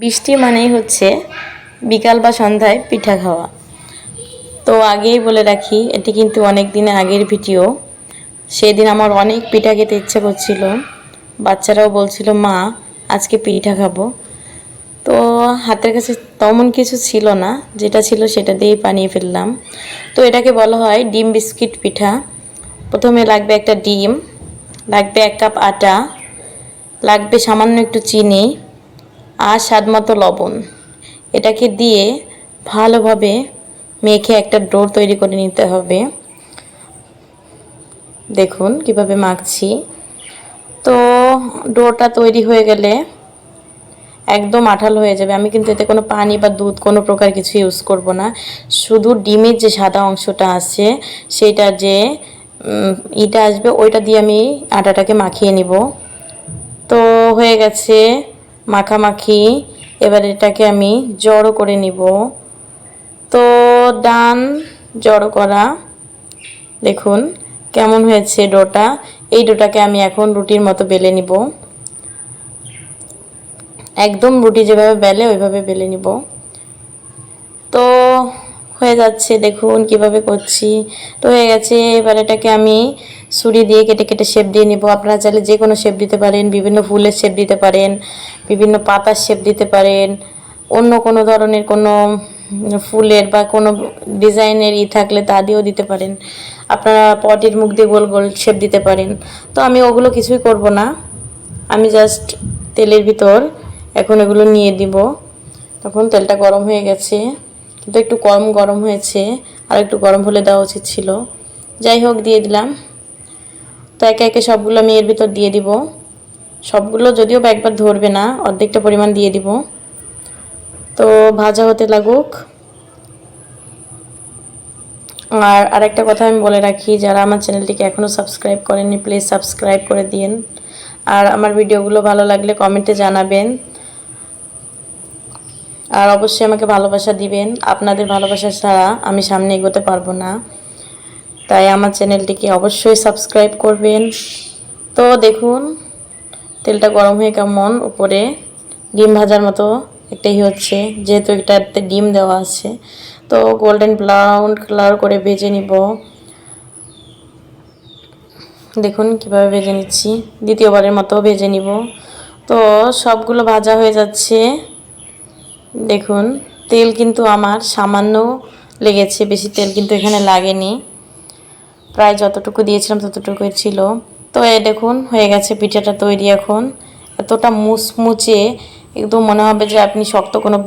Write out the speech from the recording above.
বৃষ্টি মানেই হচ্ছে বিকাল বা সন্ধ্যায় পিঠা খাওয়া। তো আগেই বলে রাখি, এটি কিন্তু অনেক দিন আগের ভিডিও। সেদিন আমার অনেক পিঠা খেতে ইচ্ছে করছিল। বাচ্চারাও বলছিল, মা, আজকে পিঠা খাব। তো হাতের কাছে তেমন কিছু ছিল না, যেটা ছিল সেটা দিয়েই বানিয়ে ফেললাম। তো এটাকে বলা হয় ডিম বিস্কিট পিঠা। প্রথমে লাগবে একটা ডিম, লাগবে এক কাপ আটা, লাগবে সামান্য একটু চিনি আর স্বাদ মতো লবণ। এটাকে দিয়ে ভালোভাবে মেখে একটা ডোর তৈরি করে নিতে হবে। দেখুন কীভাবে মাখছি। তো ডোটা তৈরি হয়ে গেলে একদম আঠাল হয়ে যাবে। আমি কিন্তু এতে কোনো পানি বা দুধ কোনো প্রকার কিছু ইউজ করব না। শুধু ডিমের যে সাদা অংশটা আছে, সেটা যে ইটা আসবে, ওইটা দিয়ে আমি আটাটাকে মাখিয়ে নিব। তো হয়ে গেছে মাখামাখি, এবার এটাকে আমি জড়ো করে নিব। তো ডান জড়ো করা, দেখুন কেমন হয়েছে ডোটা। এই ডোটাকে আমি এখন রুটির মতো বেলে নিব। একদম রুটি যেভাবে বেলে, ওইভাবে বেলে নিব। হয়ে যাচ্ছে, দেখুন কীভাবে করছি। তো হয়ে গেছে, এবার এটাকে আমি ছুরি দিয়ে কেটে কেটে শেপ দিয়ে নিব। আপনারা চাইলে যে কোনো শেপ দিতে পারেন, বিভিন্ন ফুলের শেপ দিতে পারেন, বিভিন্ন পাতার শেপ দিতে পারেন, অন্য কোনো ধরনের কোনো ফুলের বা কোনো ডিজাইনের ই থাকলে তা দিয়েও দিতে পারেন। আপনারা পটের মুখ দিয়ে গোল গোল শেপ দিতে পারেন। তো আমি ওগুলো কিছুই করব না। আমি জাস্ট তেলের ভিতর এখন এগুলো নিয়ে দিব তখন তেলটা গরম হয়ে গেছে। কিন্তু একটু কম গরম হয়েছে, আর একটু গরম হলে দেওয়া উচিত ছিল। যাই হোক, দিয়ে দিলাম। তো একে একে সবগুলো আমি এর ভিতর দিয়ে দিব। সবগুলো যদিও বা একবার ধরবে না, অর্ধেকটা পরিমাণ দিয়ে দিব। তো ভাজা হতে লাগুক। আর আরেকটা কথা আমি বলে রাখি, যারা আমার চ্যানেলটিকে এখনও সাবস্ক্রাইব করেননি, প্লিজ সাবস্ক্রাইব করে দিন আর আমার ভিডিওগুলো ভালো লাগলে কমেন্টে জানাবেন। আর অবশ্যই আমাকে ভালোবাসা দিবেন। আপনাদের ভালোবাসা ছাড়া আমি সামনে এগোতে পারব না। তাই আমার চ্যানেলটিকে অবশ্যই সাবস্ক্রাইব করবেন। তো দেখুন, তেলটা গরম হয়ে কেমন? উপরে ডিম ভাজার মতো একটাই হচ্ছে, যেহেতু এটাতে ডিম দেওয়া আছে। তো গোল্ডেন ব্রাউন কালার করে ভেজে নিব। দেখুন কীভাবে ভেজে নিচ্ছি। দ্বিতীয়বারের মতো ভেজে নিব। তো সবগুলো ভাজা হয়ে যাচ্ছে। দেখুন, তেল কিন্তু আমার সামান্য লেগেছে, বেশি তেল কিন্তু এখানে লাগেনি। প্রায় যতটুকু দিয়েছিলাম ততটুকুই ছিল। তো এ দেখুন, হয়ে গেছে পিঠাটা তৈরি এখন। এতটা মুচমুচে, একদম মনে হবে যে আপনি শক্ত কোনো